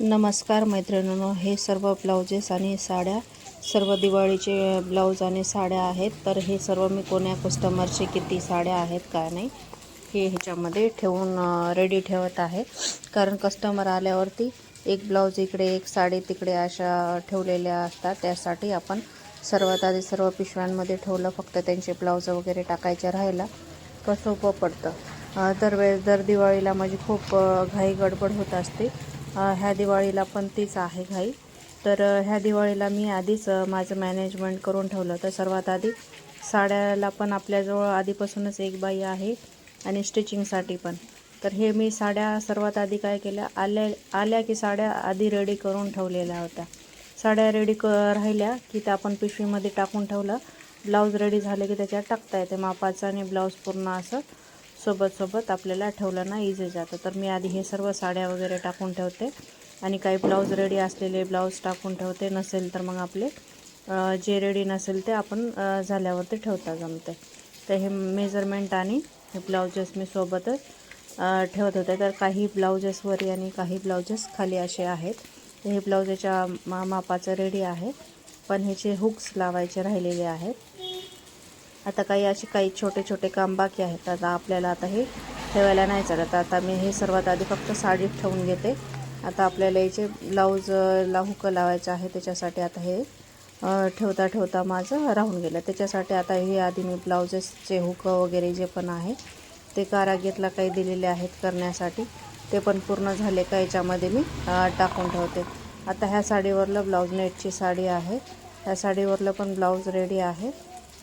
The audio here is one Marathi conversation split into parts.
नमस्कार मैत्रिणींनो हे सर्व ब्लाउजेस आणि साड्या सर्व दिवाळीचे ब्लाऊज आणि साड्या आहेत. तर हे सर्व मी कोण्या कस्टमरचे किती साड्या आहेत काय नाही हे ह्याच्यामध्ये ठेवून रेडी ठेवत आहे. कारण कस्टमर आल्यावरती एक ब्लाऊज इकडे एक साडी तिकडे अशा ठेवलेल्या असतात. त्यासाठी आपण सर्वात आधी सर्व पिशव्यांमध्ये ठेवलं फक्त त्यांचे ब्लाऊज वगैरे टाकायचे राहिला तर सोपं पडतं. दरवेळेस दर दिवाळीला माझी खूप घाई गडबड होत असते. ह्या दिवाळीला पण तीच आहे घाई. तर ह्या दिवाळीला मी आधीच माझं मॅनेजमेंट करून ठेवलं तर सर्वात आधी साड्याला पण आपल्याजवळ आधीपासूनच एक बाई आहे आणि स्टिचिंगसाठी पण. तर हे मी साड्या सर्वात आधी काय केल्या आल्या आल्या की साड्या आधी रेडी करून ठेवलेल्या होत्या. साड्या रेडी क राहिल्या की त्या आपण पिशवीमध्ये टाकून ठेवलं. ब्लाऊज रेडी झाले की त्याच्यात टाकता येते. मापाचं आणि ब्लाऊज पूर्ण असं. सोबत सोबत आपल्याला ठेवलं ना इझी जातं. तर मी आधी हे सर्व साड्या वगैरे टाकून ठेवते. आणि काही ब्लाऊज रेडी असलेले ब्लाऊज टाकून ठेवते. नसेल तर मग आपले जे रेडी नसेल ते आपण झाल्यावरती ठेवता जमते. तर हे मेजरमेंट आणि हे ब्लाउजेस मी सोबतच ठेवत होते. तर काही ब्लाउजेसवरी आणि काही ब्लाउजेस खाली असे आहेत. हे ब्लाऊजेच्या मा मापाचं रेडी आहे. पण ह्याचे हुक्स लावायचे राहिलेले आहेत. आता काही असे काही छोटे छोटे काम बाकी आहेत. आता आपल्याला आता हे ठेवायला नाही चालत. आता मी हे सर्वात आधी फक्त साडीत ठेवून घेते. आता आपल्याला याचे ब्लाऊजला हुकं लावायचं आहे. त्याच्यासाठी आता हे ठेवता ठेवता माझं राहून गेलं. त्याच्यासाठी आता हे आधी मी ब्लाउजेसचे हुकं वगैरे जे पण आहे ते कारागीरला काही दिलेले आहेत करण्यासाठी ते पण पूर्ण झाले का याच्यामध्ये मी टाकून ठेवते. आता ह्या साडीवरलं ब्लाऊज नेटची साडी आहे. ह्या साडीवरलं पण ब्लाऊज रेडी आहे.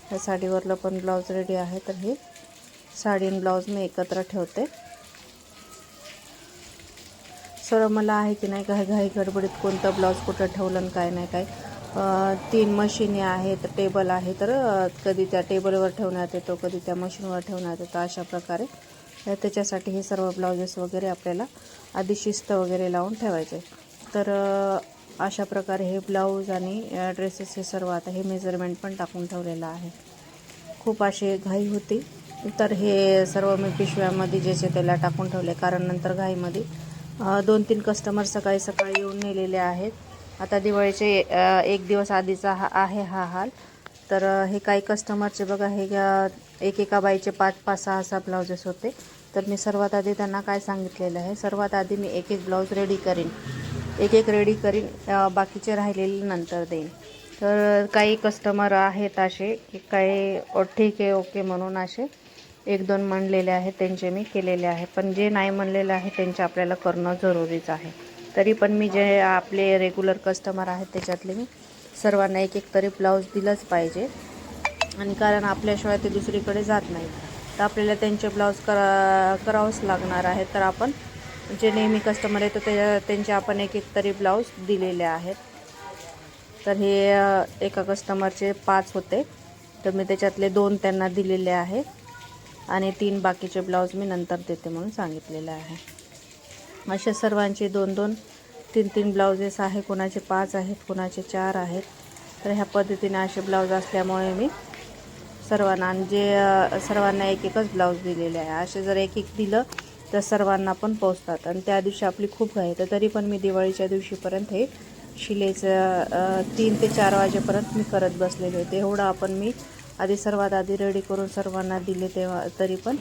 ह्या साडीवरलं पण ब्लाऊज रेडी आहे तर हे साडी आणि ब्लाऊज मी एकत्र ठेवते. सर मला आहे की नाही काही घाई गडबडीत कोणतं ब्लाऊज कुठं ठेवलं आणि काय नाही काय. तीन मशीनी आहेत टेबल आहे तर कधी त्या टेबलवर ठेवण्यात येतो कधी त्या मशीनवर ठेवण्यात येतो अशा प्रकारे. तर त्याच्यासाठी हे सर्व ब्लाउजेस वगैरे आपल्याला आधी शिस्त वगैरे लावून ठेवायचे. तर अशा प्रकारे हे ब्लाऊज आणि ड्रेसेस हे सर्व आता हे मेजरमेंट पण टाकून ठेवलेलं आहे. खूप अशी घाई होती. तर हे सर्व मी पिशव्यामध्ये ज्याचे त्याला टाकून ठेवले कारण नंतर घाईमध्ये दोन तीन कस्टमर सकाळी सकाळी येऊन नेलेले आहेत. आता दिवाळीचे एक दिवस आधीचा हा आहे हा हाल. तर हे काही कस्टमरचे बघा हे एक एकेका बाईचे पाच पाच सहा सहा ब्लाउजेस होते. तर मी सर्वात आधी त्यांना काय सांगितलेलं आहे सर्वात आधी मी एक एक ब्लाऊज रेडी करीन. एक एक रेडी करीन बाकीचे राहिलेले नंतर देईन. तर काही कस्टमर आहेत असे की काही ठीक आहे ओके म्हणून असे एक दोन म्हणलेले आहेत त्यांचे मी केलेले आहे. पण जे नाही म्हणलेले आहे त्यांचे आपल्याला करणं जरुरीच आहे. तरी पण मी जे आपले रेग्युलर कस्टमर आहेत त्याच्यातले मी सर्वांना एक एक तरी ब्लाऊज दिलंच पाहिजे. आणि कारण आपल्याशिवाय ते दुसरीकडे जात नाही तर आपल्याला त्यांचे ब्लाऊज करा करावंच लागणार आहे. तर आपण जे नेहमी कस्टमर येतो ते त्यांचे आपण एक एक तरी ब्लाऊज दिलेले आहेत. तर हे एका कस्टमरचे पाच होते. तर मी त्याच्यातले दोन त्यांना दिलेले आहे आणि तीन बाकीचे ब्लाऊज मी नंतर देते म्हणून सांगितलेले आहे. असे सर्वांचे दोन दोन तीन तीन ब्लाउजेस आहे कोणाचे पाच आहेत कोणाचे चार आहेत. तर ह्या पद्धतीने असे ब्लाऊज असल्यामुळे मी सर्वांना आणि जे सर्वांना एक एकच ब्लाऊज दिलेले आहे. असे जर एक एक दिलं तर सर्वांना पण पोचतात आणि त्या दिवशी आपली खूप घाई तर तरी पण मी दिवाळीच्या दिवशीपर्यंत हे शिलेचं तीन ते चार वाजेपर्यंत मी करत बसलेले होते. एवढं आपण मी आधी सर्वात आधी रेडी करून सर्वांना दिले तेव्हा तरी पण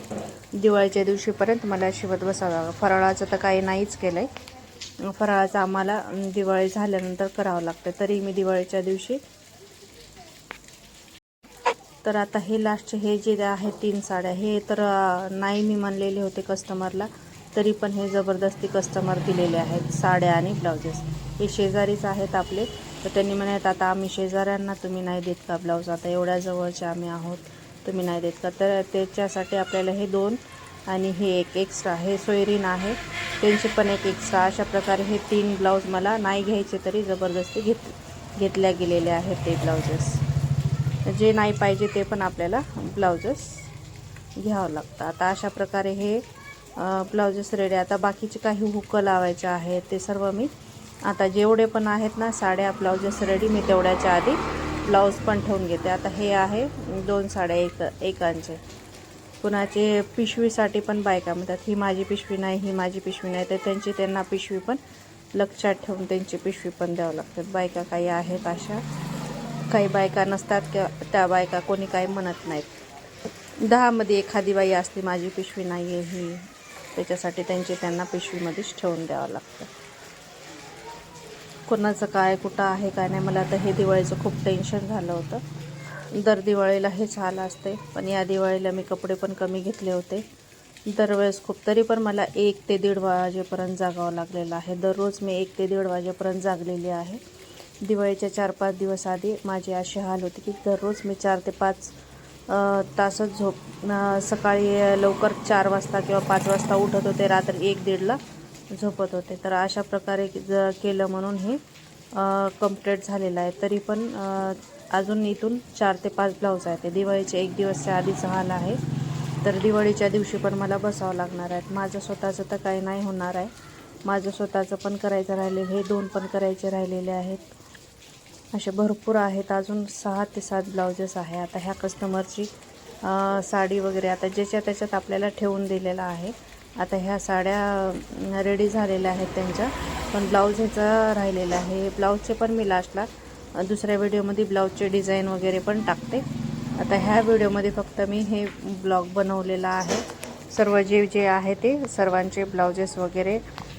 दिवाळीच्या दिवशीपर्यंत मला शिवत बसावं फराळाचं तर काही नाहीच केलं आहे फराळाचं आम्हाला दिवाळी झाल्यानंतर करावं लागतं. तरी मी दिवाळीच्या दिवशी तर आता हे लास्टचे हे जे आहे तीन साड्या हे तर नाही मी म्हणलेले होते कस्टमरला तरी पण हे जबरदस्ती कस्टमर दिलेले आहेत साड्या आणि ब्लाउजेस हे शेजारीच आहेत आपले तर त्यांनी म्हणत आता आम्ही शेजाऱ्यांना तुम्ही नाही देत का ब्लाऊज आता एवढ्या जवळचे आम्ही आहोत तुम्ही नाही देत का? तर त्याच्यासाठी आपल्याला हे दोन आणि हे एक एक्स्ट्रा हे सोयरीन आहे. त्यांचे पण एक एक्स्ट्रा अशा प्रकारे हे तीन ब्लाऊज मला नाही घ्यायचे तरी जबरदस्ती घेत घेतल्या गेलेले आहेत ते ब्लाउजेस जे नाही पाहिजे ते पण आपल्याला ब्लाउजेस घ्यावं लागतं. आता अशा प्रकारे हे ब्लाउजेस रेडी आता बाकीचे काही हुकं लावायचे आहेत ते सर्व मी आता जेवढे पण आहेत ना साड्या ब्लाउजेस रेडी मी तेवढ्याच्या आधी ब्लाऊज पण ठेवून घेते. आता हे आहे दोन साड्या एक एकांचे. कुणाचे पिशवीसाठी पण बायका म्हणतात ही माझी पिशवी नाही ही माझी पिशवी नाही. तर त्यांची त्यांना पिशवी पण लक्षात ठेवून त्यांची पिशवी पण द्यावं लागतात बायका काही आहेत अशा काही बायका नसतात किंवा त्या बायका कोणी काही म्हणत नाहीत. दहामध्ये एखादी बाई असली माझी पिशवी नाही आहे ही त्याच्यासाठी त्यांची त्यांना पिशवीमध्येच ठेवून द्यावं लागतं. कोणाचं काय कुठं आहे काय नाही मला आता हे दिवाळीचं खूप टेन्शन झालं होतं. दर दिवाळीला हेच हाल असते पण या दिवाळीला मी कपडे पण कमी घेतले होते. दरवेळेस खूप तरी पण मला एक ते दीड वाजेपर्यंत जागावं लागलेलं आहे. दररोज मी एक ते दीड वाजेपर्यंत जागलेली आहे. दिवाळीच्या चार पाच दिवस आधी माझे असे हाल होते की दररोज मी चार ते पाच तासच झोप सकाळी लवकर चार वाजता किंवा पाच वाजता उठत होते रात्री एक दीडला झोपत होते. तर अशा प्रकारे ज केलं म्हणून हे कंप्लीट झालेलं आहे. तरी पण अजून इथून चार ते पाच ब्लाऊज आहेत. ते दिवाळीचे एक दिवसच्या आधीचा हाल आहे. तर दिवाळीच्या दिवशी पण मला बसावं लागणार आहे. माझं स्वतःचं तर काही नाही होणार आहे. माझं स्वतःचं पण करायचं राहिले हे दोन पण करायचे राहिलेले आहेत. असे भरपूर आहेत. अजून सहा ते सात ब्लाउजेस आहे. आता ह्या कस्टमरची साडी वगैरे आता ज्याच्या त्याच्यात आपल्याला ठेवून दिलेलं आहे. आता ह्या साड्या रेडी झालेल्या आहेत त्यांच्या. पण ब्लाऊज ह्याचा राहिलेला आहे. ब्लाऊजचे पण मी लास्टला दुसऱ्या व्हिडिओमध्ये ब्लाऊजचे डिझाईन वगैरे पण टाकते. आता ह्या व्हिडिओमध्ये फक्त मी हे ब्लॉग बनवलेला आहे. सर्व जे जे आहे ते सर्वांचे ब्लाउजेस वगैरे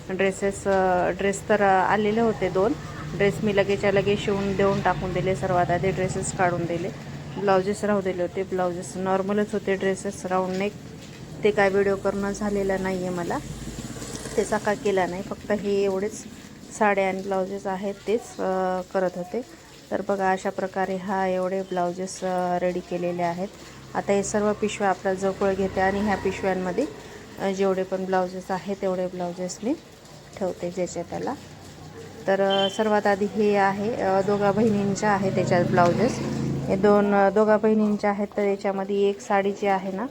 ड्रेसेस ड्रेस तर आलेले होते दोन. ड्रेस मी लगेच्या लगेच शिवून देऊन टाकून दिले. सर्वात आधी ड्रेसेस काढून दिले. ब्लाउजेस राहू दिले होते. ब्लाउजेस नॉर्मलच होते. ड्रेसेस राऊंड नेक ते काय व्हिडिओ करणं झालेलं नाही आहे मला. त्याचा का केला नाही. फक्त हे एवढेच साड्या आणि ब्लाउजेस आहेत तेच करत होते. तर बघा अशा प्रकारे हा एवढे ब्लाउजेस रेडी केलेले आहेत. आता हे सर्व पिशव्या आपल्या जवळ घेते आणि ह्या पिशव्यांमध्ये जेवढे पण ब्लाउजेस आहेत तेवढे ब्लाउजेस मी ठेवते ज्याच्या त्याला. तर सर्वात आधी हे आहे दोघा बहिणींच्या आहे त्याच्यात ब्लाउजेस. हे दोन दोघा बहिणींच्या आहेत तर याच्यामध्ये एक साडी जी आहे ना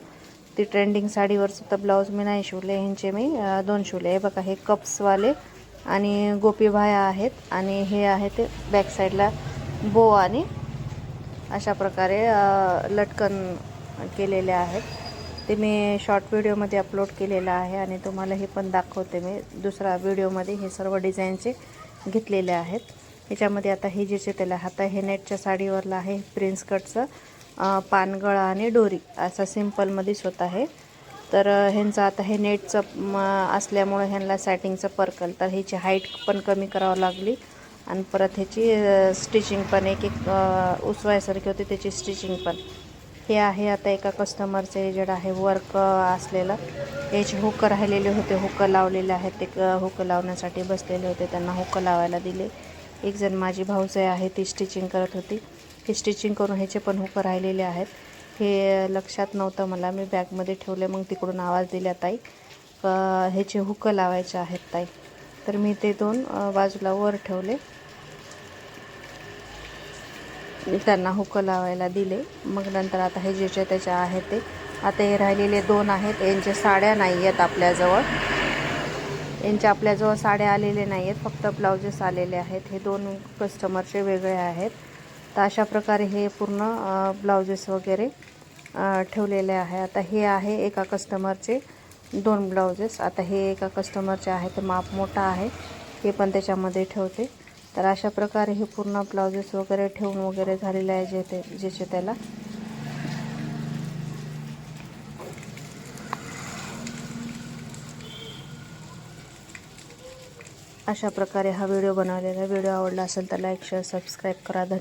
ती ट्रेंडिंग साडीवर सुद्धा ब्लाऊज मी नाही शिवले ह्यांचे मी दोन शिवले. हे बघा हे कप्सवाले आणि गोपीभाया आहेत आणि हे आहे ते बॅक साईडला बो आणि अशा प्रकारे लटकन केलेले आहेत. ते मी शॉर्ट व्हिडिओमध्ये अपलोड केलेलं आहे आणि तुम्हाला हे पण दाखवते मी दुसरा व्हिडिओमध्ये हे सर्व डिझाईनचे. घेतलेले आहेत. ह्याच्यामध्ये आता हे जे त्याला आता हे नेटच्या साडीवरला आहे प्रिन्स कटचं पानगळा आणि डोरी असं सिम्पलमध्येच होत आहे. तर ह्यांचं आता हे नेटचं म, असल्यामुळं ह्यांना सॅटिंगचं पर्कल तर ह्याची हाईट पण कमी करावं लागली. आणि परत ह्याची स्टिचिंग पण एक एक उसवायसारखी होती त्याची स्टिचिंग पण. हे आहे आता एका कस्टमरचं एजेड आहे वर्क असलेलं. याचे हुक राहिलेले होते हुक लावलेले आहेत ते हुक लावण्यासाठी बसलेले होते त्यांना हुक लावायला दिले. एक जण माझी भाऊजाई आहे ती स्टिचिंग करत होती. ती स्टिचिंग करून ह्याचे पण हुक राहिलेले आहेत. हे लक्षात नव्हतं मला मी बॅगमध्ये ठेवले मग तिकडून आवाज दिला ताई ह्याचे हुक लावायचे आहेत ताई. तर मी ते दोन बाजूला वर ठेवले. त्यांना हुकं लावायला दिले. मग नंतर आता हे ज्याच्या त्याच्या आहेत ते आता हे राहिलेले दोन आहेत. यांच्या साड्या नाही आहेत आपल्याजवळ. यांच्या आपल्याजवळ साड्या आलेले नाही आहेत. फक्त ब्लाउजेस आलेले आहेत. हे दोन कस्टमरचे वेगळे आहेत. तर अशा प्रकारे हे पूर्ण ब्लाउजेस वगैरे ठेवलेले आहे. आता हे आहे एका कस्टमरचे दोन ब्लाउजेस. आता हे एका कस्टमरचे आहे. ते माप मोठा आहे. हे पण त्याच्यामध्ये ठेवते. तर अशा प्रकारे हे पूर्ण ब्लाउजेस वगैरे ठेवून वगैरे झालेले आहे जे ते ज्याचे त्याला. अशा प्रकारे हा व्हिडिओ बनवलेला व्हिडिओ आवडला असेल तर लाईक शेअर सबस्क्राईब करा. धन्यवाद.